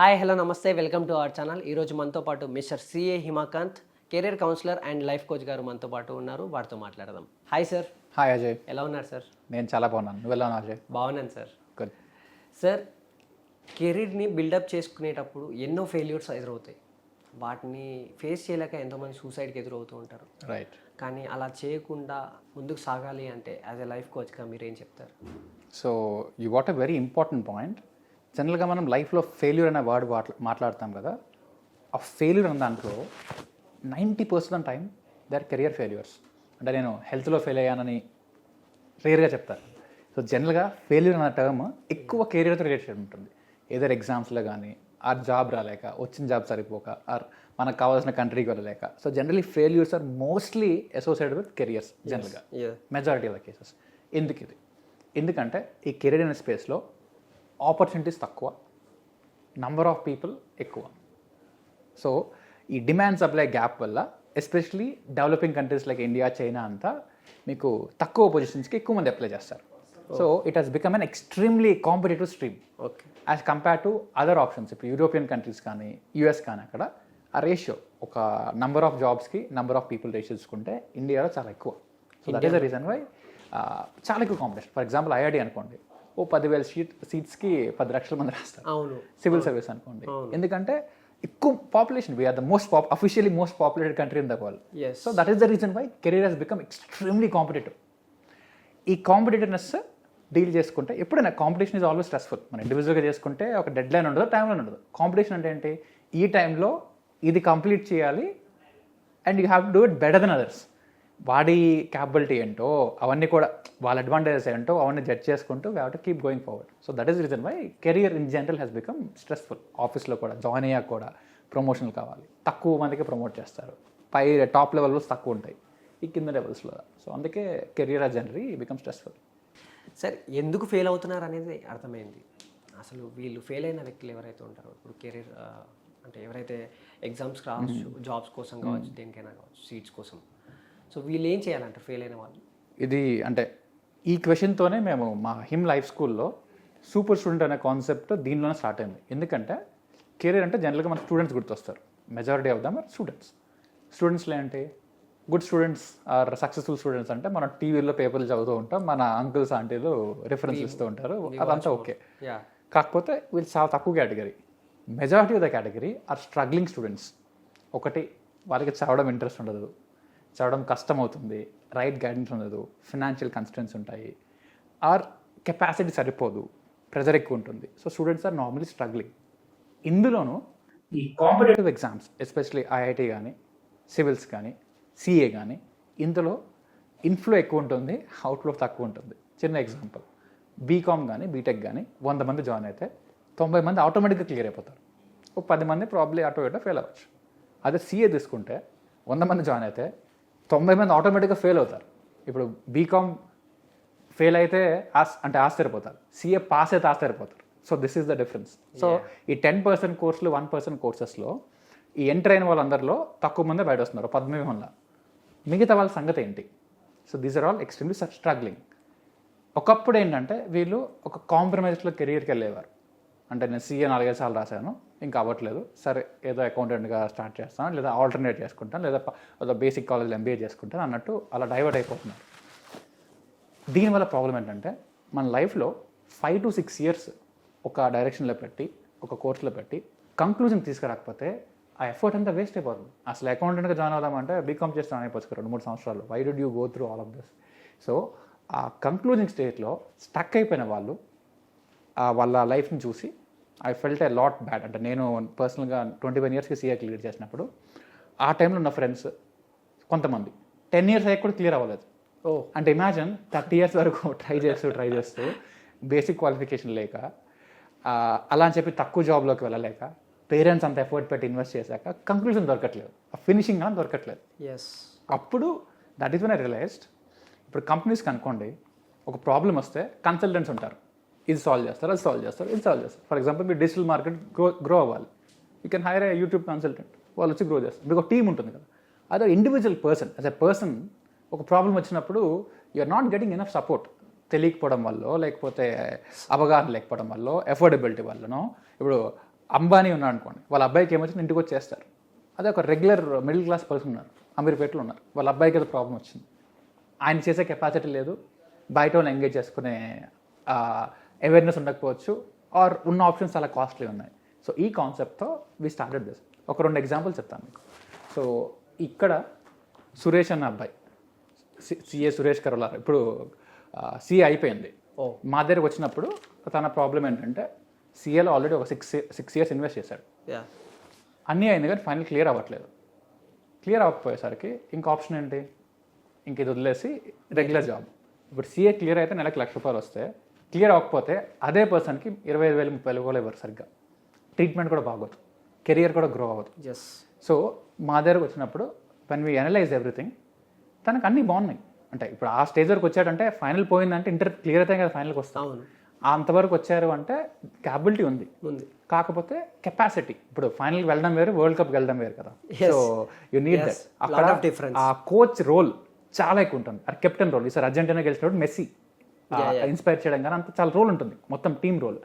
Hi hello నమస్తే. Welcome to our channel ఈరోజు మనతో పాటు mister CA Himakanth career counsellor and life coach గారు మనతో పాటు ఉన్నారు. వారితో మాట్లాడదాం. హాయ్ సార్ హాయ్ అజయ్ ఎలా ఉన్నారు సార్ నేను చాలా బాగున్నాను. నువ్వు ఎలా ఉన్నావు అజయ్ బాగున్నాను సార్ గుడ్ సార్ కెరీర్ని బిల్డప్ చేసుకునేటప్పుడు ఎన్నో ఫెయిల్యూర్స్ ఎదురవుతాయి. వాటిని ఫేస్ చేయలేక ఎంతోమంది సూసైడ్కి ఎదురవుతూ ఉంటారు. రైట్ కానీ అలా చేయకుండా ముందుకు సాగాలి అంటే యాజ్ ఎ లైఫ్ కోచ్గా మీరు ఏం చెప్తారు? So you what a very important point జనరల్గా మనం లైఫ్లో ఫెయిల్యూర్ అనే వర్డ్ మాట్లాడతాం కదా ఆ ఫెయిల్యూర్ అన్న దాంట్లో ninety percent time they are career failures. అంటే నేను హెల్త్లో ఫెయిల్ అయ్యానని రేర్గా చెప్తాను సో జనరల్గా ఫెయిల్యూర్ అన్న టర్మ్ ఎక్కువ కెరియర్తో రిలేటెడ్ ఉంటుంది. ఏదైనా ఎగ్జామ్స్లో కానీ ఆ జాబ్ రాలేక వచ్చిన జాబ్ సరిపోక ఆర్ మనకు కావాల్సిన కంట్రీకి వెళ్ళలేక. So generally failures are mostly associated with careers జనరల్గా. మెజారిటీ ఆఫ్ ద కేసెస్ ఎందుకు ఇది? ఎందుకంటే ఈ కెరీర్ అనే స్పేస్లో ఆపర్చునిటీస్ తక్కువ నంబర్ ఆఫ్ పీపుల్ ఎక్కువ. సో ఈ డిమాండ్ సప్లై గ్యాప్ వల్ల especially developing countries like India China అంతా మీకు తక్కువ పొజిషన్స్కి ఎక్కువ మంది అప్లై చేస్తారు. So it has become an extremely competitive stream okay as compare to other options ఇప్పుడు యూరోపియన్ కంట్రీస్ కానీ యూఎస్ కానీ అక్కడ ఆ రేషియో ఒక నంబర్ ఆఫ్ జాబ్స్కి నంబర్ ఆఫ్ పీపుల్ రేషియో చూసుకుంటే ఇండియాలో చాలా ఎక్కువ. So that is the reason why చాలా ఎక్కువ కాంపిటీషన్ ఫర్ ఎగ్జాంపుల్ ఐఐడి అనుకోండి. ఓ పదివేల సీట్ సీట్స్కి పది లక్షల మంది రాస్తారు. అవును. సివిల్ సర్వీస్ అనుకోండి. ఎందుకంటే ఎక్కువ population we are the most pop officially most populated country in the world so that is the reason why career has become extremely competitive ఈ కాంపిటేటివ్నెస్ డీల్ చేసుకుంటే ఎప్పుడైనా కాంపిటీషన్ ఇస్ ఆల్వేస్ స్ట్రెస్ఫుల్ మన ఇండివిజువల్గా చేసుకుంటే ఒక డెడ్ లైన్ ఉండదు timeline ఉండదు. Competition అంటే ఏంటి? ఈ టైంలో ఇది కంప్లీట్ చేయాలి and you have to do it better than others వాడి క్యాపబిలిటీ ఏంటో అవన్నీ కూడా వాళ్ళ అడ్వాంటేజెస్ ఏంటో అవన్నీ జడ్జ్ చేసుకుంటూ we to keep going forward so that is reason why career in general has become stressful ఆఫీస్లో కూడా జాయిన్ అయ్యాక కూడా ప్రమోషన్లు కావాలి. తక్కువ మందికి ప్రమోట్ చేస్తారు. పై టాప్ లెవెల్లో తక్కువ ఉంటాయి. ఈ కింద లెవెల్స్లో సో అందుకే career generally become stressful sir ఎందుకు ఫెయిల్ అవుతున్నారు అనేది అర్థమైంది. అసలు వీళ్ళు ఫెయిల్ అయిన వ్యక్తులు ఎవరైతే ఉంటారో ఇప్పుడు కెరీర్ అంటే ఎవరైతే ఎగ్జామ్స్ రావచ్చు జాబ్స్ కోసం కావచ్చు దేనికైనా కావచ్చు సీట్స్ కోసం. సో వీళ్ళు ఏం చేయాలంటారు? ఫెయిల్ అయిన వాళ్ళు. ఇది అంటే ఈ క్వశ్చన్తోనే మేము మా హిమ్ లైఫ్ స్కూల్లో సూపర్ స్టూడెంట్ అనే కాన్సెప్ట్ దీనిలోనే స్టార్ట్ అయింది. ఎందుకంటే కెరీర్ అంటే జనరల్గా మన students గుర్తొస్తారు. Majority of them are students స్టూడెంట్స్లో ఏంటి good students are successful students అంటే మనం టీవీలో పేపర్లు చదువుతూ ఉంటాం మన అంకుల్స్ ఆంటీలు రిఫరెన్స్ ఇస్తూ ఉంటారు. అదంతా ఓకే కాకపోతే వీళ్ళు చాలా తక్కువ category majority of the category are struggling students ఒకటి వాళ్ళకి చదవడం ఇంట్రెస్ట్ ఉండదు. చదవడం కష్టం అవుతుంది రైట్ గైడెన్స్ ఉండదు ఫినాన్షియల్ కన్స్టెన్స్ ఉంటాయి ఆర్ కెపాసిటీ సరిపోదు ప్రెజర్ ఎక్కువ ఉంటుంది. So students are normally struggling ఇందులోనూ ఈ కాంపిటేటివ్ ఎగ్జామ్స్ ఎస్పెషలీ ఐఐటి కానీ సివిల్స్ కానీ సిఏ కానీ ఇందులో ఇన్ఫ్లో ఎక్కువ ఉంటుంది అవుట్ఫ్లో తక్కువ ఉంటుంది. చిన్న ఎగ్జాంపుల్ బీకామ్ కానీ బీటెక్ కానీ వంద మంది జాయిన్ అయితే తొంభై మంది ఆటోమేటిక్గా క్లియర్ అయిపోతారు. ఒక పది మంది ప్రాబ్లీ ఆటో ఇటో ఫెయిల్ అవ్వచ్చు. అదే సీఏ తీసుకుంటే వంద మంది జాయిన్ అయితే తొంభై మంది ఆటోమేటిక్గా ఫెయిల్ అవుతారు. ఇప్పుడు బీకామ్ ఫెయిల్ అయితే ఆస్ అంటే ఆశ్చర్యపోతారు. సీఏ పాస్ అయితే ఆశ్చర్యపోతారు. So this is the difference so ఈ టెన్ పర్సెంట్ కోర్సులు వన్ పర్సెంట్ కోర్సెస్లో ఈ ఎంటర్ అయిన వాళ్ళందరిలో తక్కువ మంది బయట వస్తున్నారు. పద్మవ్యూహంలో. మిగతా వాళ్ళ సంగతి ఏంటి? So these are all extremely struggling ఒకప్పుడు ఏంటంటే వీళ్ళు ఒక కాంప్రమైజ్లో కెరీర్కి వెళ్ళేవారు. అంటే నేను సీఏ నాలుగైదు సార్లు రాశాను. ఇంకా అవ్వట్లేదు సరే ఏదో అకౌంటెంట్గా స్టార్ట్ చేస్తాను లేదా ఆల్టర్నేట్ చేసుకుంటాను లేదా ఏదో బేసిక్ కాలేజ్లో ఎంబీఏ చేసుకుంటాను అన్నట్టు అలా డైవర్ట్ అయిపోతున్నారు. దీనివల్ల ప్రాబ్లం ఏంటంటే మన లైఫ్లో ఫైవ్ టు సిక్స్ ఇయర్స్ ఒక డైరెక్షన్లో పెట్టి ఒక కోర్సులో పెట్టి కంక్లూజన్ తీసుకురాకపోతే ఆ ఎఫర్ట్ అంతా వేస్ట్ అయిపోతుంది. అసలు అకౌంటెంట్గా జాయిన్ అవుదామంటే బీకామ్ చేస్తాను అయిపోవచ్చు రెండు మూడు సంవత్సరాలు. Why do you go through all of this so ఆ కంక్లూజింగ్ స్టేజ్లో స్టక్ అయిపోయిన వాళ్ళు వాళ్ళ లైఫ్ని చూసి I felt a lot bad అంటే నేను పర్సనల్గా ట్వంటీ వన్ ఇయర్స్కి సీఏ క్లియర్ చేసినప్పుడు ఆ టైంలో ఉన్న ఫ్రెండ్స్ కొంతమంది. టెన్ ఇయర్స్ అయ్యాక కూడా క్లియర్ అవ్వలేదు. ఓ. అంటే ఇమాజిన్ థర్టీ ఇయర్స్ వరకు ట్రై చేస్తూ ట్రై చేస్తూ బేసిక్ క్వాలిఫికేషన్ లేక అలా అని చెప్పి తక్కువ జాబ్లోకి వెళ్ళలేక పేరెంట్స్ అంత ఎఫర్ట్ పెట్టి ఇన్వెస్ట్ చేశాక కంక్లూజన్ దొరకట్లేదు. ఆ ఫినిషింగ్ అని దొరకట్లేదు. ఎస్ అప్పుడు that is one I realized ఇప్పుడు కంపెనీస్కి అనుకోండి ఒక ప్రాబ్లం వస్తే కన్సల్టెంట్స్ ఉంటారు. ఇది సాల్వ్ చేస్తారు అది సాల్వ్ చేస్తారు ఇది సాల్వ్ చేస్తారు. ఫర్ ఎగ్జాంపుల్ మీ డిజిటల్ మార్కెట్ గ్రో గ్రో అవ్వాలి. You can hire a YouTube consultant వాళ్ళు వచ్చి గ్రో చేస్తారు. మీకు ఒక టీం ఉంటుంది కదా. అదే individual person as a person ఒక ప్రాబ్లం వచ్చినప్పుడు are not getting enough support తెలియకపోవడం వల్ల లేకపోతే అవగాహన లేకపోవడం వల్ల ఎఫోర్డబిలిటీ వల్లనో ఇప్పుడు అంబానీ ఉన్నాడు అనుకోండి. వాళ్ళ అబ్బాయికి ఏమొచ్చింది ఇంటికి వచ్చి చేస్తారు. అదే ఒక రెగ్యులర్ మిడిల్ క్లాస్ పర్సన్ ఉన్నారు. అమీర్పేటలో ఉన్నారు. వాళ్ళ అబ్బాయికి ఏదో ప్రాబ్లం వచ్చింది. ఆయన చేసే కెపాసిటీ లేదు. బయట వాళ్ళు ఎంగేజ్ చేసుకునే అవేర్నెస్ ఉండకపోవచ్చు ఆర్ ఉన్న ఆప్షన్స్ చాలా కాస్ట్లీ ఉన్నాయి. సో ఈ కాన్సెప్ట్తో వి స్టార్టెడ్ దిస్ ఒక రెండు ఎగ్జాంపుల్ చెప్తాను మీకు. సో ఇక్కడ సురేష్ అన్న అబ్బాయి సిఏ సురేష్ కరోలా ఇప్పుడు సిఏ అయిపోయింది. ఓ. మా దగ్గరకు వచ్చినప్పుడు తన ప్రాబ్లం ఏంటంటే సిఏలో ఆల్రెడీ ఒక సిక్స్ సిక్స్ ఇయర్స్ ఇన్వెస్ట్ చేశాడు. అన్నీ అయింది కానీ ఫైనల్ క్లియర్ అవ్వట్లేదు. క్లియర్ అవ్వకపోయేసరికి ఇంకా ఆప్షన్ ఏంటి? ఇంక ఇది వదిలేసి రెగ్యులర్ జాబ్ ఇప్పుడు సీఏ క్లియర్ అయితే నెలకు లక్ష రూపాయలు వస్తే క్లియర్ అవ్వకపోతే అదే పర్సన్కి ఇరవై ఐదు వేలు ముప్పై వేలు కూడా ఇవ్వరు సరిగ్గా. ట్రీట్మెంట్ కూడా బాగోదు. కెరియర్ కూడా గ్రో అవ్వదు. ఎస్ సో మా దగ్గరకు వచ్చినప్పుడు వన్ వీ అనలైజ్ ఎవ్రీథింగ్ తనకు అన్నీ బాగున్నాయి. అంటే ఇప్పుడు ఆ స్టేజ్ వరకు వచ్చాడంటే ఫైనల్ పోయిందంటే ఇంటర్ క్లియర్ అయితే కదా ఫైనల్కి వస్తాం. అంతవరకు వచ్చారు అంటే క్యాపబిలిటీ ఉంది. ఉంది. కాకపోతే కెపాసిటీ ఇప్పుడు ఫైనల్ వెళ్ళడం వేరు వరల్డ్ కప్ వెళ్ళడం వేరు కదా. So you need. దట్ అక్కడ. ఆ కోచ్ రోల్ చాలా ఎక్కువ ఉంటుంది. ఆ కెప్టెన్ రోల్ ఈసారి అర్జెంటీనా గెలిచినప్పుడు మెస్సీ. ఇన్స్పైర్ చేయడం కానీ అంత చాలా రోల్ ఉంటుంది. మొత్తం టీమ్ రోల్.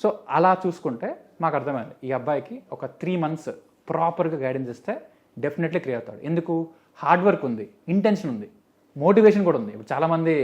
సో అలా చూసుకుంటే మాకు అర్థమైంది. ఈ అబ్బాయికి ఒక త్రీ మంత్స్ ప్రాపర్గా గైడెన్స్ ఇస్తే డెఫినెట్లీ క్లియర్ అవుతాడు. ఎందుకు? హార్డ్ వర్క్ ఉంది ఇంటెన్షన్ ఉంది మోటివేషన్ కూడా ఉంది. ఇప్పుడు చాలా మంది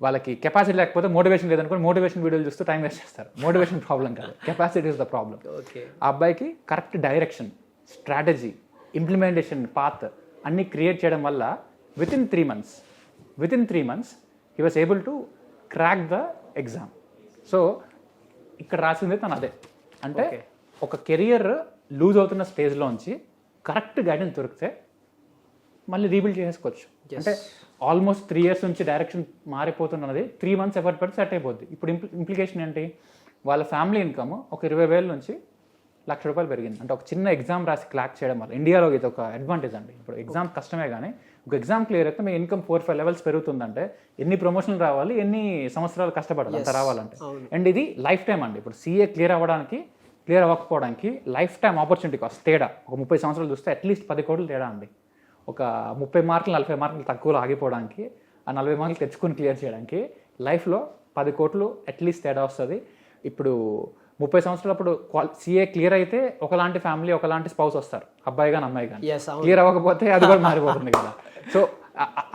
వాళ్ళకి కెపాసిటీ లేకపోతే మోటివేషన్ లేదనుకోని మోటివేషన్ వీడియోలు చూస్తూ టైం వేస్ట్ చేస్తారు. మోటివేషన్ ప్రాబ్లం కాదు. కెపాసిటీ ఇస్ ద ప్రాబ్లం ఆ అబ్బాయికి correct direction strategy implementation path అన్నీ క్రియేట్ చేయడం వల్ల within three months within three months he was able to crack the exam so ఇక్కడ రాసింది తను అదే. అంటే. ఒక కెరియర్ లూజ్ అవుతున్న స్టేజ్లోంచి కరెక్ట్ గైడెన్స్ దొరికితే మళ్ళీ రీబిల్డ్ చేసుకోవచ్చు. అంటే ఆల్మోస్ట్ త్రీ ఇయర్స్ నుంచి డైరెక్షన్ మారిపోతున్నది త్రీ మంత్స్ ఎఫర్ట్ పెడితే సెట్ అయిపోద్ది. ఇప్పుడు ఇంప్లికేషన్ ఏంటి? వాళ్ళ ఫ్యామిలీ ఇన్కమ్ ఒక ఇరవై వేల నుంచి లక్ష రూపాయలు పెరిగింది. అంటే ఒక చిన్న ఎగ్జామ్ రాసి క్లాక్ చేయడం వల్ల. ఇండియాలో ఇది ఒక అడ్వాంటేజ్ అండి. ఇప్పుడు ఎగ్జామ్ కష్టమే కానీ ఒక ఎగ్జామ్ క్లియర్ అయితే మీ ఇన్కమ్ ఫోర్ ఫైవ్ లెవెల్స్ పెరుగుతుందంటే ఎన్ని ప్రమోషన్లు రావాలి ఎన్ని సంవత్సరాలు కష్టపడాలి అంత రావాలంటే. అండ్ ఇది లైఫ్ టైం అండి. ఇప్పుడు సీఏ క్లియర్ అవ్వడానికి క్లియర్ అవ్వకపోవడానికి లైఫ్ టైం ఆపర్చునిటీ కాస్ట్ తేడా. ఒక ముప్పై సంవత్సరాలు చూస్తే అట్లీస్ట్ పది కోట్లు తేడా అండి. ఒక ముప్పై మార్కులు నలభై మార్కులు తక్కువలో ఆగిపోవడానికి ఆ నలభై మార్కులు తెచ్చుకొని క్లియర్ చేయడానికి లైఫ్లో పది కోట్లు అట్లీస్ట్ తేడా వస్తుంది. ఇప్పుడు ముప్పై సంవత్సరాలప్పుడు సీఏ క్లియర్ అయితే ఒకలాంటి ఫ్యామిలీ ఒకలాంటి స్పౌస్ వస్తారు. అబ్బాయి కానీ అమ్మాయి కానీ క్లియర్ అవ్వకపోతే అది కూడా మారిపోతుంది కదా. సో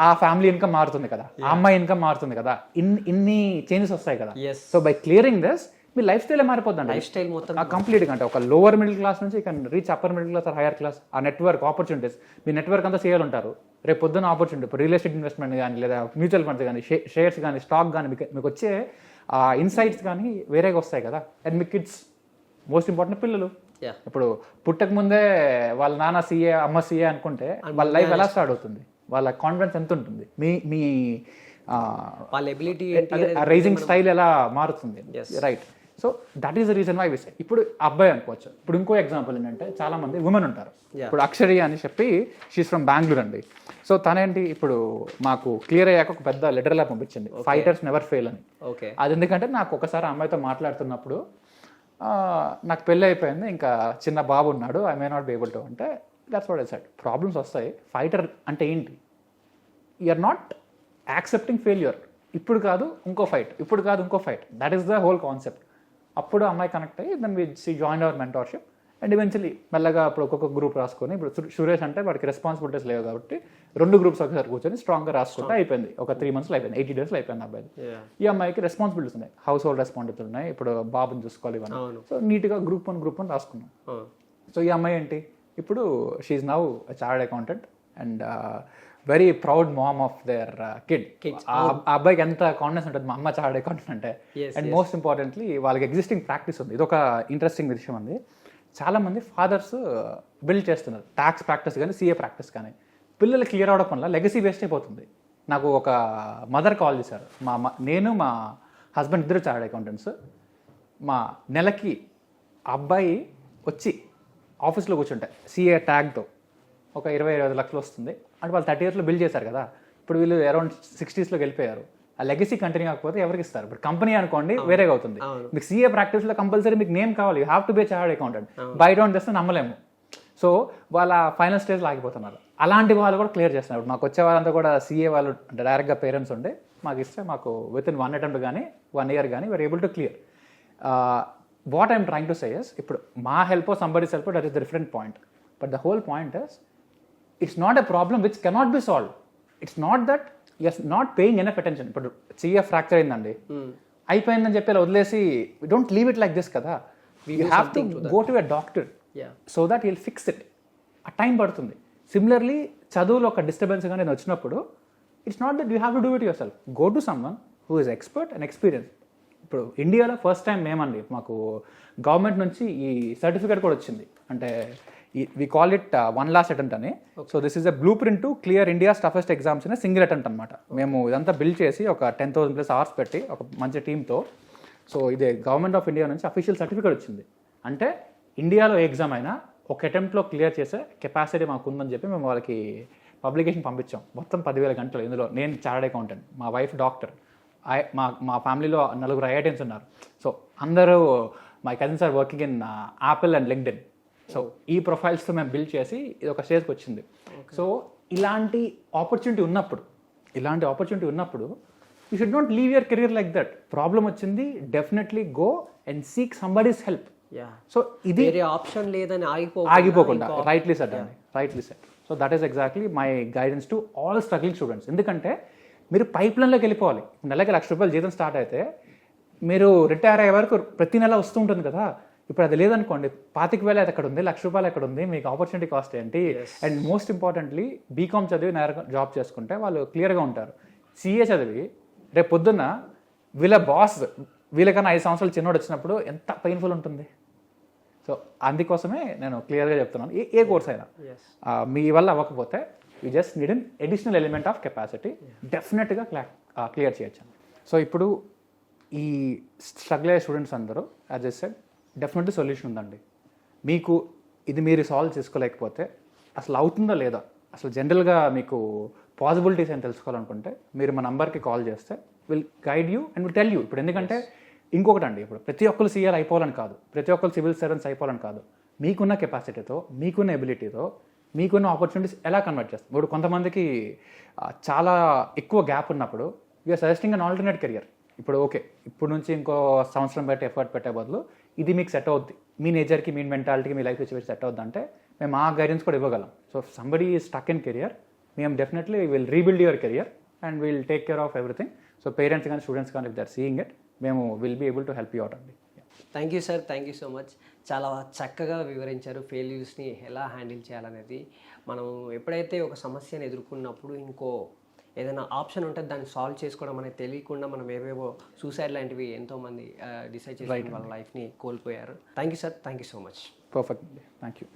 ఆ ఫ్యామిలీ ఇన్కమ్ మారుతుంది కదా. ఆ అమ్మాయి ఇన్కమ్ మారుతుంది కదా. ఇన్ని ఇన్ని చేంజెస్ వస్తాయి కదా. సో బై క్లియరింగ్ దిస్ మీ లైఫ్ స్టైల్ మారిపోద్దండి. లైఫ్ స్టైల్ మొత్తం కంప్లీట్గా అంటే ఒక లోవర్ మిడిల్ క్లాస్ నుంచి ఇక reach upper middle class higher class ఆ నెట్వర్క్ ఆపర్చునిటీస్ మీ నెట్వర్క్ అంతా చేయాలి ఉంటారు. రేపు పొద్దున్న ఆపర్చునిటీ ఇప్పుడు రియల్ ఎస్టేట్ ఇన్వెస్ట్మెంట్ కానీ లేదా మ్యూచువల్ ఫండ్స్ కానీ షేర్స్ కానీ స్టాక్ కానీ మీకు మీకు వచ్చే ఆ ఇన్సైట్స్ కానీ వేరేగా వస్తాయి కదా. అండ్ మీ కిడ్స్ మోస్ట్ ఇంపార్టెంట్ పిల్లలు. ఇప్పుడు పుట్టక ముందే వాళ్ళ నాన్న సీఏ అమ్మ సీఏ అనుకుంటే వాళ్ళ లైఫ్ ఎలా స్టార్ట్ అవుతుంది? వాళ్ళ కాన్ఫిడెన్స్ ఎంత ఉంటుంది మీ మీ వాళ్ళ ఎబిలిటీ రైజింగ్ స్టైల్ ఎలా మారుతుంది. Right so that is the reason why విసే ఇప్పుడు అబ్బాయి అనుకోవచ్చు. ఇప్పుడు ఇంకో ఎగ్జాంపుల్ ఏంటంటే చాలా మంది ఉమెన్ ఉంటారు. ఇప్పుడు అక్షరి అని చెప్పి షీస్ ఫ్రమ్ బెంగళూరు అండి. సో తనేంటి ఇప్పుడు మాకు క్లియర్ అయ్యాక ఒక పెద్ద లెటర్ లా పంపించింది. ఫైటర్స్ నెవర్ ఫెయిల్ అని. ఓకే అది ఎందుకంటే నాకు ఒకసారి అమ్మాయితో మాట్లాడుతున్నప్పుడు నాకు పెళ్ళి అయిపోయింది ఇంకా చిన్న బాబు ఉన్నాడు I may not be able to అంటే that's what I set problems వస్తాయి. ఫైటర్ అంటే ఏంటి? యూఆర్ నాట్ యాక్సెప్టింగ్ ఫెయిల్యూర్ ఇప్పుడు కాదు ఇంకో ఫైట్ ఇప్పుడు కాదు ఇంకో fight that is the whole concept అప్పుడు అమ్మాయి కనెక్ట్ అయ్యి then we see join our mentorship and eventually మెల్లగా ఇప్పుడు ఒక్కొక్క గ్రూప్ రాసుకొని ఇప్పుడు సురేష్ అంటే వాడికి రెస్పాన్సిబిలిటీస్ లేవు కాబట్టి రెండు గ్రూప్స్ ఒకసారి కూర్చొని స్ట్రాంగ్గా రాసుకుంటే అయిపోయింది. ఒక త్రీ మంత్స్లో అయిపోయింది. ఎయిటీ డేస్లో అయిపోయింది అబ్బాయి. ఈ అమ్మాయికి రెస్పాన్సిబిలిటీస్ ఉన్నాయి. హౌస్ హోల్డ్ రెస్పాన్సిబిలిటీ ఉన్నాయి. ఇప్పుడు బాబుని చూసుకోవాలి ఇవన్నీ. సో నీట్గా గ్రూప్ వన్ గ్రూప్ వన్ రాసుకున్నాం. సో ఈ అమ్మాయి ఏంటి? ఇప్పుడు she's now chartered accountant and very proud mom of their kid. ఆ అబ్బాయికి ఎంత కాన్ఫిడెన్స్ ఉంటుంది మా అమ్మ చార్డ్ అకౌంటెంట్ అంటే. అండ్ మోస్ట్ ఇంపార్టెంట్లీ వాళ్ళకి ఎగ్జిస్టింగ్ ప్రాక్టీస్ ఉంది. ఇది ఒక ఇంట్రెస్టింగ్ విషయం ఉంది చాలా మంది ఫాదర్స్ బిల్డ్ చేస్తున్నారు. ట్యాక్స్ ప్రాక్టీస్ కానీ సీఏ ప్రాక్టీస్ కానీ పిల్లలు క్లియర్ అవడం వల్ల లెగసీ వేస్ట్ అయిపోతుంది నాకు ఒక మదర్ కాల్ చేశారు. మా నేను మా హస్బెండ్ ఇద్దరు చార్డ్ అకౌంటెంట్స్ మా నెలకి అబ్బాయి వచ్చి ఆఫీస్లో కూర్చుంటే. సీఏ ట్యాగ్తో ఒక ఇరవై ఇరవై లక్షలు వస్తుంది. అంటే వాళ్ళు థర్టీ ఇయర్స్లో బిల్ చేశారు కదా. ఇప్పుడు వీళ్ళు అరౌండ్ సిక్స్టీస్లోకి వెళ్ళిపోయారు. ఆ లెగసీ కంటిన్యూ కాకపోతే ఎవరికి ఇస్తారు? ఇప్పుడు కంపెనీ అనుకోండి వేరేగా అవుతుంది. మీకు సీఏ ప్రాక్టీస్లో కంపల్సరీ మీకు నేమ్ కావాలి. You have to be chartered accountant బయట ఉంటే తెస్తే నమ్మలేము. సో వాళ్ళ ఫైనల్ స్టేజ్లో ఆగిపోతున్నారు. అలాంటి వాళ్ళు కూడా క్లియర్ చేస్తున్నారు. మాకు వచ్చే వాళ్ళంతా కూడా సీఏ వాళ్ళు డైరెక్ట్గా పేరెంట్స్ ఉండే మాకు ఇస్తే మాకు విత్ ఇన్ వన్ అటెంప్ట్ కానీ వన్ ఇయర్ కానీ we're able to clear what I'm trying to say is ఇప్పుడు మా help somebody's help that is the different point but the whole point is it's not a problem which cannot be solve it's not that is not paying enough attention ఇప్పుడు చెయ్య fracture అయిందండి. అయిపోయిందని చెప్పి ఇలా వదిలేసి don't leave it like this కదా. You have to go to a doctor so that will fix it ఆ time పడుతుంది. సిమిలర్లీ చదువులో ఒక డిస్టర్బెన్స్ కానీ వచ్చినప్పుడు it's not that you have to do it yourself go to someone who is expert and experience ఇప్పుడు ఇండియాలో first time మేమండి మాకు government నుంచి ఈ సర్టిఫికేట్ కూడా వచ్చింది. అంటే we call it one last attempt అని. So this is a blueprint to clear India toughest exams అనే సింగిల్ అటెంప్ట్ అనమాట మేము ఇదంతా బిల్డ్ చేసి ఒక టెన్ థౌసండ్ ప్లస్ అవర్స్ పెట్టి ఒక మంచి టీంతో సో ఇది గవర్నమెంట్ ఆఫ్ ఇండియా నుంచి అఫీషియల్ సర్టిఫికేట్ వచ్చింది. అంటే ఇండియాలో ఏ ఎగ్జామ్ అయినా ఒక అటెంప్ట్లో క్లియర్ చేసే కెపాసిటీ మాకు ఉందని చెప్పి మేము వాళ్ళకి పబ్లికేషన్ పంపించాం. మొత్తం పదివేల గంటలు ఇందులో. నేను చార్డ్ అకౌంటెంట్ మా వైఫ్ డాక్టర్ మా మా ఫ్యామిలీలో నలుగురు ఐఐటిన్స్ ఉన్నారు. సో అందరూ my cousins are working in Apple and LinkedIn so ఈ ప్రొఫైల్స్తో మేము బిల్డ్ చేసి ఇది ఒక స్టేజ్కి వచ్చింది. సో ఇలాంటి ఆపర్చునిటీ ఉన్నప్పుడు ఇలాంటి ఆపర్చునిటీ ఉన్నప్పుడు you should not leave your career like that problem వచ్చింది definitely go and seek somebody's help so ఇది ఆప్షన్ లేదని ఆగిపో ఆగిపోకుండా. రైట్లీ సెట్ అండి rightly set so that is exactly my guidance to all struggling students ఎందుకంటే మీరు pipe లైన్లోకి వెళ్ళిపోవాలి. నెలకి లక్ష రూపాయలు జీతం స్టార్ట్ అయితే మీరు రిటైర్ అయ్యే వరకు ప్రతి నెల వస్తూ ఉంటుంది కదా. ఇప్పుడు అది లేదనుకోండి పాతిక వేల ఎక్కడ ఉంది లక్ష రూపాయలు ఎక్కడ ఉంది మీకు ఆపర్చునిటీ కాస్ట్ ఏంటి? అండ్ మోస్ట్ ఇంపార్టెంట్లీ బీకామ్ చదివి నేర జాబ్ చేసుకుంటే వాళ్ళు క్లియర్గా ఉంటారు. సిఏ చదివి రేపు పొద్దున్న వీళ్ళ బాస్ వీళ్ళకన్నా ఐదు సంవత్సరాలు చిన్నోడు వచ్చినప్పుడు ఎంత పెయిన్ఫుల్ ఉంటుంది. సో అందుకోసమే నేను క్లియర్గా చెప్తున్నాను. ఏ ఏ కోర్స్ అయినా. మీ వల్ల అవ్వకపోతే you just need an additional element of capacity డెఫినెట్గా క్లా క్లియర్ చేయొచ్చు. సో ఇప్పుడు ఈ స్ట్రగుల్ అయ్యే స్టూడెంట్స్ అందరూ as a said definitely solution ఉందండి. మీకు ఇది మీరు సాల్వ్ చేసుకోలేకపోతే అసలు అవుతుందో లేదా? అసలు జనరల్గా మీకు పాసిబిలిటీస్ అని తెలుసుకోవాలనుకుంటే మీరు మా నంబర్కి కాల్ చేస్తే will guide you and will tell you ఇప్పుడు ఎందుకంటే ఇంకొకటి అండి ఇప్పుడు ప్రతి ఒక్కరు సీఆర్ అయిపోవాలని కాదు. ప్రతి ఒక్కరు సివిల్ సర్వెంట్స్ అయిపోవాలని కాదు. మీకున్న కెపాసిటీతో మీకున్న ఎబిలిటీతో మీకున్న ఆపర్చునిటీస్ ఎలా కన్వర్ట్ చేస్తారు ఇప్పుడు కొంతమందికి చాలా ఎక్కువ గ్యాప్ ఉన్నప్పుడు you're suggesting an alternate career ఇప్పుడు ఓకే ఇప్పుడు నుంచి ఇంకో సంవత్సరం బట్టి ఎఫర్ట్ పెట్టే బదులు ఇది మీకు సెట్ అవుద్ది. మీ నేచర్కి మీ మెంటాలిటీకి మీ లైఫ్ సిచ్యువేషన్ సెట్ అవుద్ది అంటే మేము ఆ గైడెన్స్ కూడా ఇవ్వగలం. So somebody stuck in career మేము definitely will rebuild your career and will take care of everything so parents కానీ స్టూడెంట్స్ కానీ ఇఫ్ దర్ సీయింగ్ ఇట్ మేము will be able to help you out అండి. Thank you sir thank you so much చాలా చక్కగా వివరించారు ఫెయిల్యూర్స్ని ఎలా handle చేయాలనేది. మనం ఎప్పుడైతే ఒక సమస్యను ఎదుర్కొన్నప్పుడు ఇంకో ఏదైనా ఆప్షన్ ఉంటే దాన్ని సాల్వ్ చేసుకోవడం అనేది తెలియకుండా మనం ఏవేవో సూసైడ్ లాంటివి ఎంతోమంది డిసైడ్ చేసుకుని వాళ్ళ లైఫ్ని కోల్పోయారు. Thank you sir thank you so much perfect thank you